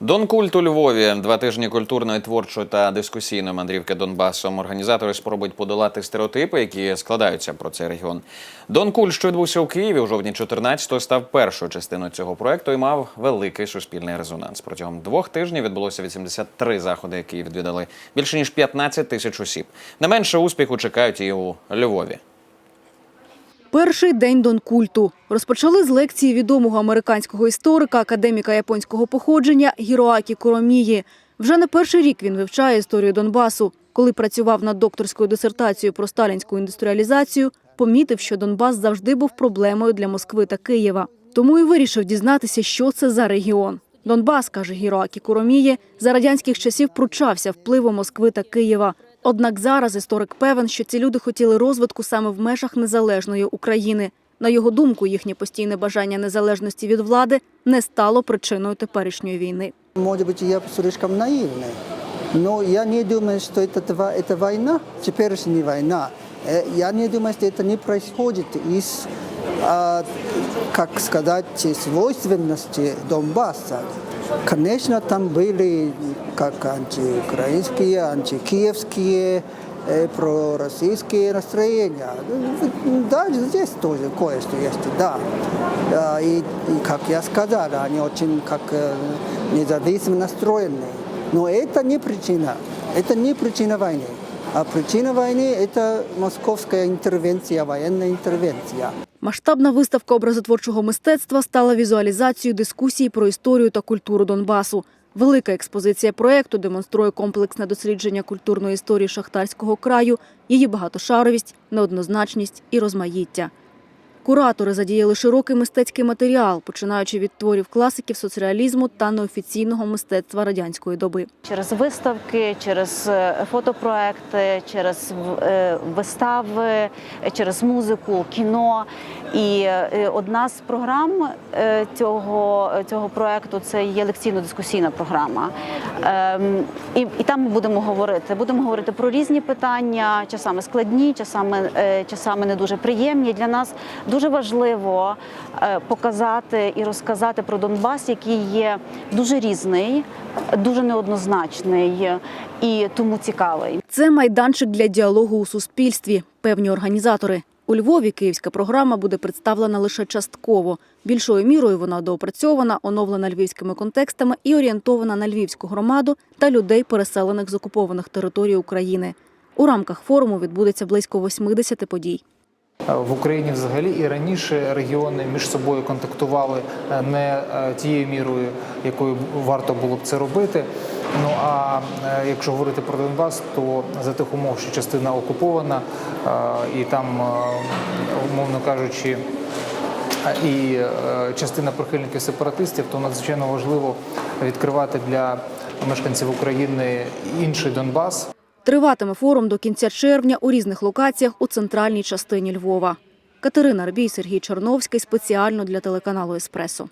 Дон культ у Львові два тижні культурної, творчої та дискусійної мандрівки Донбасом. Організатори спробують подолати стереотипи, які складаються про цей регіон. Дон Культ, що відбувся у Києві у жовтні 14-го, став першою частиною цього проекту і мав великий суспільний резонанс. Протягом двох тижнів відбулося 83 заходи, які відвідали більше ніж 15 тисяч осіб. Не менше успіху чекають і у Львові. Перший день Донкульту. Розпочали з лекції відомого американського історика, академіка японського походження Гіроакі Куромії. Вже не перший рік він вивчає історію Донбасу. Коли працював над докторською дисертацією про сталінську індустріалізацію, помітив, що Донбас завжди був проблемою для Москви та Києва. Тому і вирішив дізнатися, що це за регіон. Донбас, каже Гіроакі Куроміє, за радянських часів пручався впливу Москви та Києва. Однак зараз історик певен, що ці люди хотіли розвитку саме в межах незалежної України. На його думку, їхнє постійне бажання незалежності від влади не стало причиною теперішньої війни. Может быть, я слишком наивный, но я не думаю, что это, тва- это война, теперешняя война. Э, Я не думаю, что это не происходит из, а, как сказать, свойственности Донбасса. Конечно, там были как антиукраинские, антикиевские, э, пророссийские настроения. Да, здесь тоже кое-что есть, да. Да, И, и, как я сказал, они очень как э, независимо настроенные. Но это не причина. Это не причина войны. А причина войны – это московская интервенция, военная интервенция. Масштабна виставка образотворчого мистецтва стала візуалізацією дискусії про історію та культуру Донбасу. Велика експозиція проєкту демонструє комплексне дослідження культурної історії шахтарського краю, її багатошаровість, неоднозначність і розмаїття. Куратори задіяли широкий мистецький матеріал, починаючи від творів класиків соцреалізму та неофіційного мистецтва радянської доби. через виставки, через е, фотопроекти, через е, вистави, через музику, кіно. І е, одна з програм цього, цього проекту це є лекційно-дискусійна програма. Ем, І, і там ми будемо говорити. Будемо говорити про різні питання, часами складні, часами, часами не дуже приємні. Для нас дуже важливо е, показати і розказати про Донбас, який є дуже різний, дуже неоднозначний і тому цікавий. Це майданчик для діалогу у суспільстві, певні організатори. У Львові київська програма буде представлена лише частково. Більшою мірою вона доопрацьована, оновлена львівськими контекстами і орієнтована на львівську громаду та людей, переселених з окупованих територій України. У рамках форуму відбудеться близько 80 подій. В Україні взагалі і раніше регіони між собою контактували е, не е, тією мірою, якою варто було б це робити. Ну а е, якщо говорити про Донбас, то за тих умов, що частина окупована, е, і там, е, умовно кажучи, е, і е, частина прихильників сепаратистів, то надзвичайно важливо відкривати для мешканців України інший Донбас. Триватиме форум до кінця червня у різних локаціях у центральній частині Львова. Катерина Рбій, Сергій Черновський спеціально для телеканалу Еспресо.